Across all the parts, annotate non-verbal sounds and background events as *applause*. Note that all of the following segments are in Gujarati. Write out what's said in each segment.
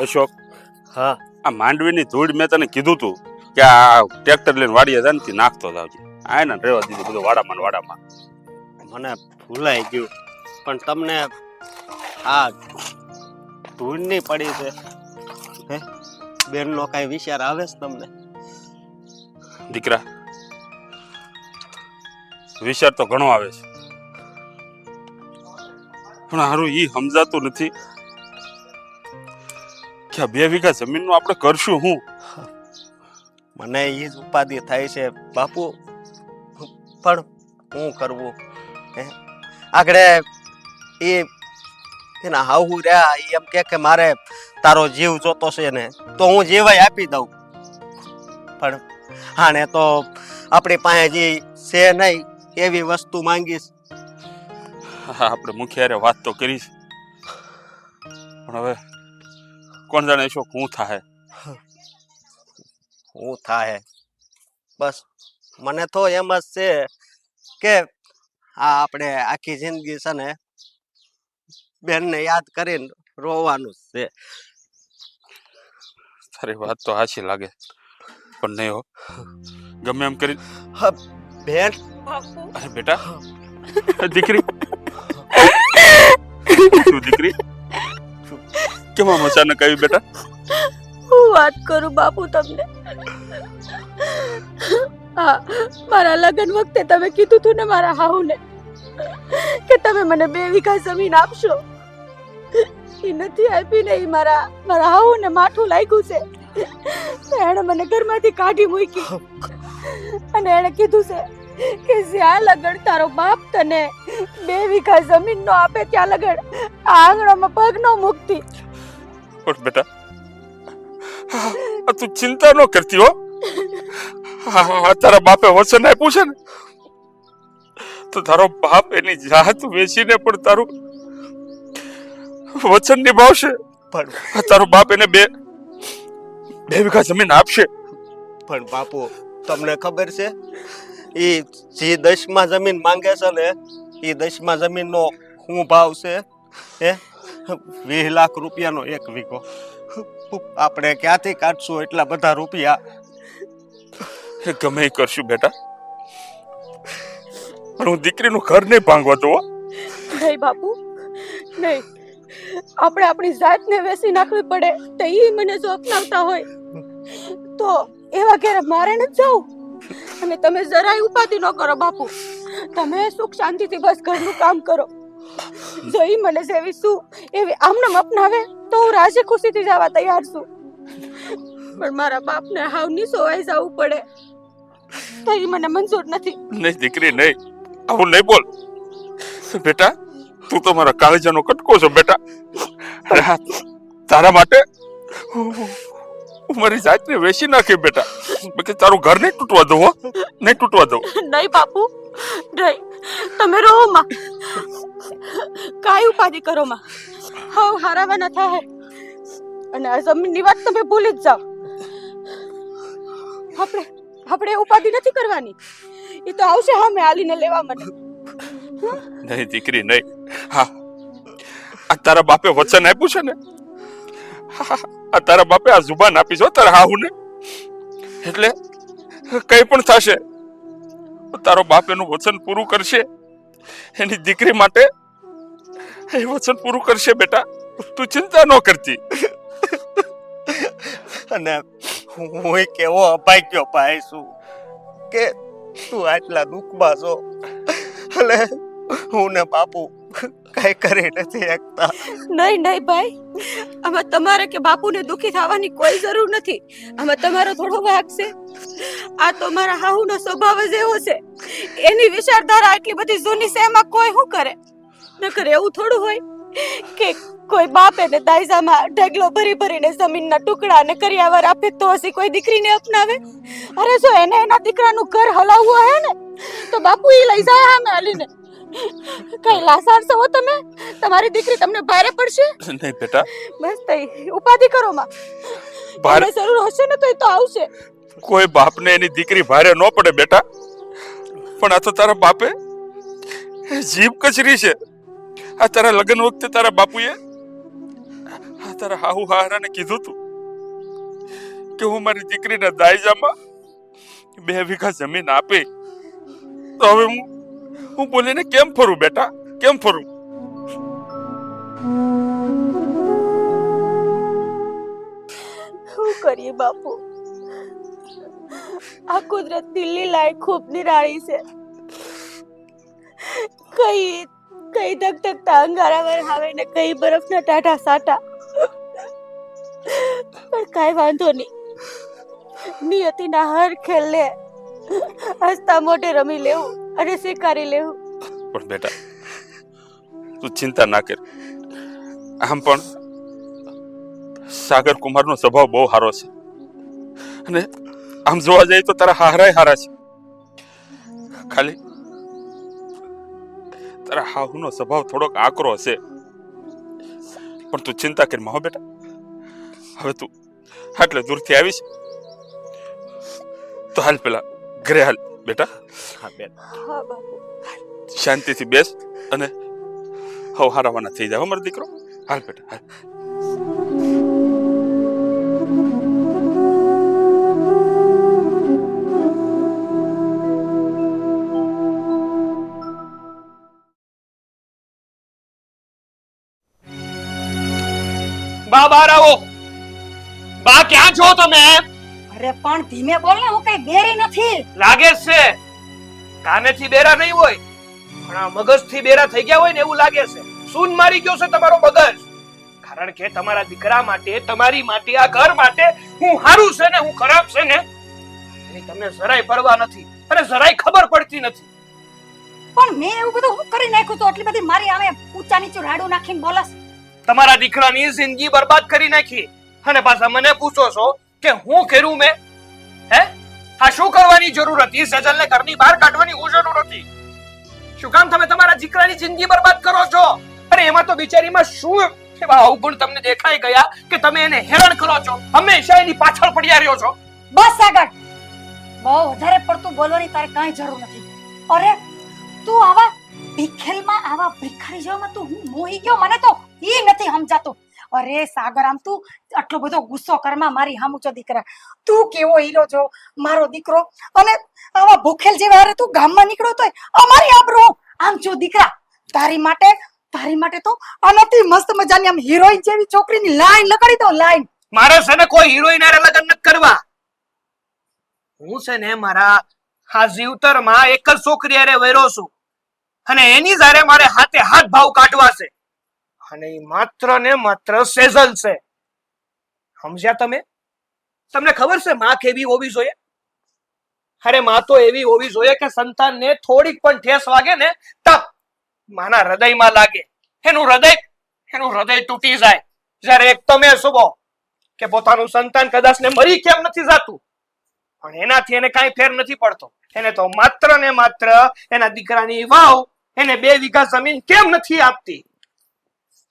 અશોક હા. આ માંડવીની ધૂળ મેં તને કીધું તું કે આ ટ્રેક્ટર લઈને વાડીએ જાય ને નાખતો જાવજે. આ ને રહેવા દીધું બધું વાડામાં ને વાડામાં. મને ભૂલાઈ ગયું. પણ તમને આ ધૂળની પડી છે. હે? બેનનો કાંઈ વિચાર આવે છે તમને? દીકરા વિચાર તો ઘણો આવે છે. પણ હારું એ સમજાતું નથી. કે બે વીઘા જમીનનું આપણે કરશું હું? મને એ જ ઉપાધિ થાય છે બાપુ. પણ હું કરવું? હે? આગળ એ એના હાહુ રહ્યા એ એમ કે કે મારે તારો જીવ જોતો છે ને તો હું જીવાય આપી દઉં. પણ હાણે તો આપણી પાસે જે છે નહીં એવી વસ્તુ માંગીશ. હા, આપણે મુખ્ય હારે વાત તો કરીશ. પણ હવે કોણ જાણે શું હું થાય હું થાય બસ મને તો એમ જ છે કે આ આપણે આખી જિંદગી છે ને બેનને યાદ કરીને રોવાનું છે. તારી વાત તો હાચી લાગે પણ નહીં હો. ગમે એમ કરી બેન? અરે બેટા દીકરી. *laughs* તું દીકરી? કેમ અચાનક આવી બેટા? હું વાત કરું બાપુ તમને? હા, મારા લગ્ન વખતે તમે કીધું તું ને મારા હાહુને કે તમે મને બે વીઘા જમીન આપશો. એ નથી આપી ને ઈ મારા મારા હાહુને માઠું લાગ્યું છે. એણે મને ઘરમાંથી કાઢી મૂકી. અને એણે કીધું છે કે જ્યાં લગન તારો બાપ તને બે વીઘા જમીન નો આપે ત્યાં લગન આ આંગણામાં પગ નો મૂકતી. પણ બેટા તું ચિંતા ન કરતી હો હા તારા બાપે વચન આપ્યું છે ને તો તારો બાપ એની જાત વેચીને પણ તારું વચન નિભાવશે પણ તારો બાપ એને બે બે વીઘા જમીન આપશે પણ બાપુ તમને ખબર છે એ જે દસમાં જમીન માંગે છે ને એ દસમાં જમીનનો શું ભાવ છે હે વીસ લાખ રૂપિયાનો એક વીઘો. આપણે ક્યાંથી કાઢશું એટલા બધા રૂપિયા? એ ગમે એ કરશું બેટા. પણ હું દીકરીનું ઘર નહીં ભાંગવા જોવો. નહીં બાપુ નહીં. આપણે આપણી જાતને વેસી નાખવી પડે તો એ મને જો અપનાવતા હોય. તો એવા ઘેરે મારે ન જવું. અને તમે જરાય ઉપાધિ ન કરો બાપુ. તમે સુખ શાંતિથી બસ ઘરનું કામ કરો. જો ઈ મને જેવી શું? એવી આમને અપનાવે તો હું રાજી ખુશીથી જવા તૈયાર છું. પણ મારા બાપને હાવ નિસોવાઈ જવું પડે. તો ઈ મને મંજૂર નથી. નહીં દીકરી નહીં. આવું નહીં બોલ. બેટા તું તો મારા કાળજાનો કટકો છો બેટા. તારા માટે હું મારી જાતને વેચી નાખી બેટા. બાકી તારું ઘર નહીં તૂટવા દઉં નહીં તૂટવા દઉં. નહીં બાપુ. નહીં. તમે રહો માં. કાઈ ઉપાધિ કરો માં. હાવ હારાવાના થાય અને આ જમીનની વાત તમે ભૂલી જ જાઓ. આપણે આપણે ઉપાધિ નથી કરવાની. એ તો આવશે હા મેં આલીને લેવા મને નહીં, દીકરી, નહીં. હા. આ તારા બાપે વચન આપ્યું છે ને? આ તારા બાપે આ જુબાન આપી છો તારા હાહુને. એટલે કઈ પણ થશે. તારો બાપ એનું વચન પૂરું કરશે. એની દીકરી માટે એ વચન પૂરું કરશે બેટા. તું ચિંતા ન કરતી. અને હું કેવો અભાગ્યો ભાઈ છું કે તું આટલા દુઃખમાં છો. અને હું ને બાપુ કઈ કરી નથી એકતા. નહીં નહીં ભાઈ. આમાં તમારે કે બાપુને દુખી થવાની કોઈ જરૂર નથી. આમાં તમારો થોડો વાક છે. આ તો મારા હાહુનો સ્વભાવ જ એવો છે. એની વિચારધારા એટલી બધી જૂની છે, એમાં કોઈ શું કરે? નકર એવું થોડું હોય કે કોઈ બાપે ને દાયજામાં ઢગલો ભરી ભરીને જમીનના ટુકડા અને કરિયાવર આપે તો હસી કોઈ દીકરીને અપનાવે? અરે જો એને એના દીકરાનું ઘર હલાવવું હે ને, તો બાપુ ઈ લઈ જાય આમે હાલીને. કઈ લાસાર છો તમે? તમારી દીકરી તમને ભારે પડશે. નહીં બેટા. બસ તઈ ઉપાધિ કરો માં. ભારે જરૂર હશે ને તો એ તો આવશે. કોઈ બાપને એની દીકરી ભારે ન પડે બેટા. પણ આ તો તારા બાપે જીભ કચરી છે. આ તારા લગ્ન વખતે તારા બાપુએ આ તારા હાહુ હારાને કીધું તું કે હું મારી દીકરીના દાયજામાં બે વીઘા જમીન આપી તો હવે હું હું બોલીને કેમ ફરું બેટા? કેમ ફરું? શું કરીએ બાપુ? આ કુદરત દિલ્હી લાય ખૂબ નિરાળી છે. કઈ કઈ ધકધકતા અંગારા વરહાવે ને કઈ બરફના ટાટા સાટા. પણ કાંઈ વાંધો નહીં. નિયતિના હર ખેલ લે હસતા મોઢે રમી લેવું. અને સ્વીકારી લેવું પણ બેટા, તું ચિંતા ના કર. આમ પણ સાગર કુમારનો સ્વભાવ બહુ સારો છે. અને આમ જોવા જઈએ તો તારા હારાય હારા છે. ખાલી તારા હાહુનો સ્વભાવ થોડોક આકરો હશે. પણ તું ચિંતા કર હો બેટા. હવે તું આટલે દૂરથી આવીશ. તો હાલ પેલા ઘરે હાલ. બેટા? હા બેન. હા બાપુ. શાંતિથી બેસ અને હવ હારાવાના થઈ જાય હો મારો દીકરો. હાલ બેટા હાલ. બા બહાર આવો બા ક્યાં છો તમે? અરે પણ ધીમે બોલ ને હું કઈ બેરી નથી. લાગે છે. કાનેથી બેરા નહીં હોય પણ આ મગજથી બેરા થઈ ગયા હોય ને એવું લાગે છે. સૂન મારી ગયો છે તમારો મગજ. કારણ કે તમારા દીકરા માટે તમારી માટે આ ઘર માટે હું હારું છે ને હું ખરાબ છે ને. એની તમને જરાય પરવા નથી અને જરાય ખબર પડતી નથી. પણ મેં એવું બધું હું કરી નાખ્યું તો એટલી બધી મારી આવે ઊંચા નીચું રાડું નાખીને બોલસ તમારા દીકરાની જિંદગી બરબાદ કરી નાખી. અને પાછા મને પૂછો છો કે હું કર્યું મેં? હે? આ શું કરવાની જરૂર હતી? સજલને ઘરની બહાર કાઢવાની હું જરૂર હતી? શું કામ તમે તમારા દીકરાની જિંદગી બરબાદ કરો છો? અરે, એમાં તો બિચારીમાં શું એવા અવગુણ તમને દેખાઈ ગયા કે તમે એને હેરાન કરો છો? હંમેશા એની પાછળ પડ્યા રહ્યો છો. બસ આગળ. બહુ વધારે પડતું બોલવાની તારે કાંઈ જરૂર નથી. અરે, તું આવા ભીખેલમાં આવા ભિખારી જેવામાં તું હું મોહી ગયો? મને તો એ નથી સમજાતું. અરે સાગર, આમ તું આટલો બધો ગુસ્સો કરમાં મારી હામુચો દીકરા. તું કેવો હીરો છો, મારો દીકરો? અને આવા ભૂખેલ જેવા અરે તું ગામમાં નીકળો તોય અમારી આબરૂ. આમ જો દીકરા, તારી માટે તારી માટે તો આનાથી મસ્ત મજાની આમ હિરોઈન જેવી છોકરીની લાઈન લગાડી દો લાઈન. મારે છે ને કોઈ હિરોઈન આરે લગન નથી કરવા. હું છે ને મારા આ જીવતરમાં એક જ છોકરી અરે વૈરો છું. અને એની જારે મારે હાથે હાથ ભાવ કાઢવા છે. અને ઈ માત્ર ને માત્ર સેઝલ છે. સમજ્યા તમે? તમને ખબર છે માં કેવી હોવી જોઈએ? અરે માં તો એવી હોવી જોઈએ કે સંતાનને થોડીક પણ ઠેસ વાગે ને તપ માના હૃદયમાં લાગે. એનું હૃદય એનું હૃદય તૂટી જાય. જ્યારે એક તમે શુભો કે પોતાનું સંતાન કદાચ ને મરી કેમ નથી જાતું? પણ એનાથી એને કાંઈ ફેર નથી પડતો. એને તો માત્ર ને માત્ર એના દીકરાની વાવ, એને બે વીઘા જમીન કેમ નથી આપતી?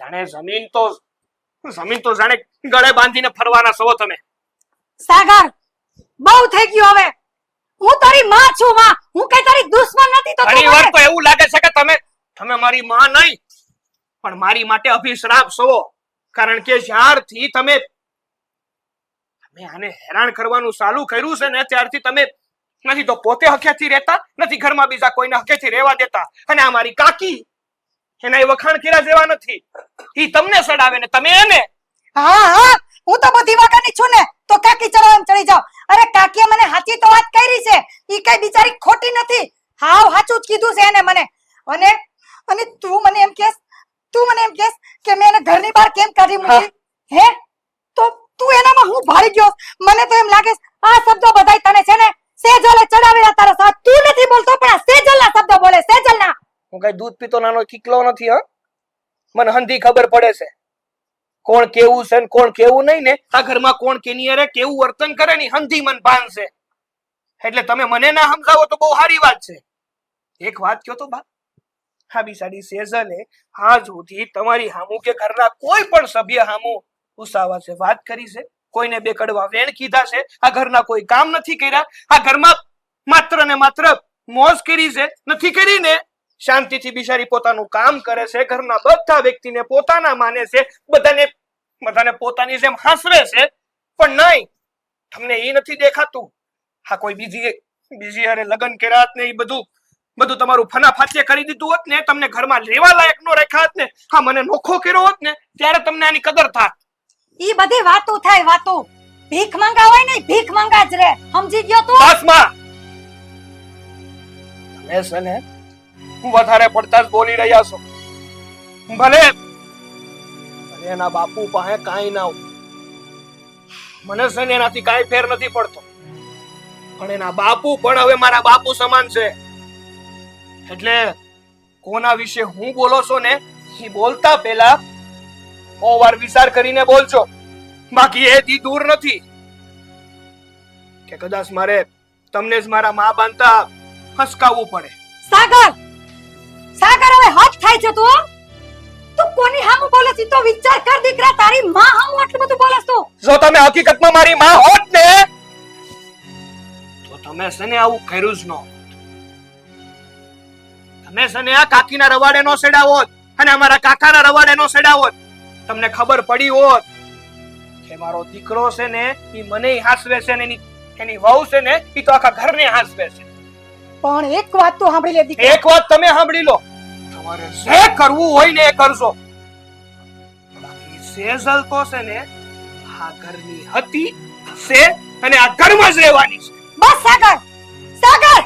જાણે જમીન તો જમીન તો જાણે ગળે બાંધીને ફરવાના છો તમે. સાગર બહુ થઈ ગયું હવે. હું તારી માં છું માં. હું કઈ તારી દુશ્મન નથી તો ઘણી વાર તો એવું લાગે છે કે તમે તમે મારી માં નહીં પણ મારી માટે અભિશ્રાપ છો. કારણ કે જ્યારથી તમે તમે આને હેરાન કરવાનું ચાલુ કર્યું છે ને ત્યારથી તમે નથી તો પોતે હકેથી રહેતા નથી ઘરમાં બીજા કોઈને હકેથી રહેવા દેતા. અને આ મારી કાકી એના એ વખાણ કર્યા જેવા નથી. ઈ તમને સડાવે ને તમે એને. હા હા હું તો બધી વાગાની છું ને. તો કાકી ચડવા ચડી જાવ અરે કાકીએ મને સાચી તો વાત કરી છે. ઈ કઈ બિચારી ખોટી નથી. હાવ સાચું જ કીધું છે એને મને. અને અને તું મને એમ કેસ તું મને એમ કેસ કે મેં એને ઘરની બહાર કેમ કાઢી મૂકી? હે. તો તું એનામાં હું ભાળી ગયો? મને તો એમ લાગે આ શબ્દો બધાય તને છે ને? સેજલે ચડાવેલા તારા સાથ. તું નથી બોલતો પણ આ સેજલના શબ્દો બોલે સેજલના દૂધ પીતો નાનો કિકલો નથી, હા? મને હંધી ખબર પડે છે. કોણ કેવું છે ને કોણ કેવું નહીં ને? આ ઘરમાં કોણ કેની અરે કેવું વર્તન કરે ને હંધી મન ભાન છે. એટલે તમે મને ના સમજાવો તો બહુ સારી વાત છે. એક વાત કયો તો બા હા બિસાડી સેઝલે આજ સુધી તમારી હામુ કે ઘરના કોઈ પણ સભ્ય હામુ ઉસાવા છે. વાત કરી છે. કોઈને બે કડવા વેણ કીધા છે. આ ઘરના કોઈ કામ નથી કર્યા. આ ઘરમાં માત્ર ને માત્ર મોજ કરી છે. નથી કરી ને શાંતિથી બિચારી પોતાનું કામ કરે છે ઘરના બધા વ્યક્તિને પોતાના માને છે બધાને બધાને પોતાની જેમ હાંસવે છે. પણ નહીં તમને એ નથી દેખાતું. હા કોઈ બીજી બીજી અરે લગ્ન કર્યા ને એ બધું બધું તમારું ફના ફાચે કરી દીધું હોત ને તમને ઘરમાં લેવા લાયક નો રાખ્યા હોત ને હા મને નોખો કર્યો હોત ને ત્યારે તમને આની કદર થાત. ઈ બધી વાતો થાય વાતો. ભીખ માંગા હોય ને ભીખ માંગા જ રે. સમજી ગયો તું? બસમાં. તમે છે ને વધારે પડતા જ બોલી રહ્યા છો. ભલે ભલે એના બાપુ પાસે કાંઈ ના હોય. મને છે ને એનાથી કાંઈ ફેર નથી પડતો. પણ એના બાપુ પણ હવે મારા બાપુ સમાન છે. એટલે કોના વિશે હું બોલો છો ને, એ બોલતા પહેલા સો વાર વિચાર કરીને બોલજો. બાકી એ દી દૂર નથી. કે કદાચ મારે તમને જ મારા મા બાંધતા ફસકાવવું પડે. સાગર! હદ છે તું? તું કોની હામું બોલે છે? તો વિચાર કર દીકરા તારી માં હામું આટલું બધું બોલે તું. જો તમે હકીકતમાં મારી માં હોત ને તો તમે સને આવું કર્યું જ ન તમે સને આ કાકીના રવાડે નો સેડાવો હોત અને અમારા કાકાના રવાડે નો સેડાવો હોત. તમને ખબર પડી હોત કે મારો દીકરો છે ને એ મને હાસવે છે ને એની એની વહુ છે ને એ તો આખા ઘરને હાસવે છે. પણ એક વાત તો સાંભળી લે દીકરા. એક વાત તમે સાંભળી લો. તમારે જે કરવું હોય ને એ કરજો. બાકી સેઝલ તો છે ને, આ ઘરની હતી છે અને આ ઘરમાં જ રહેવાની છે. બસ સાગર સાગર!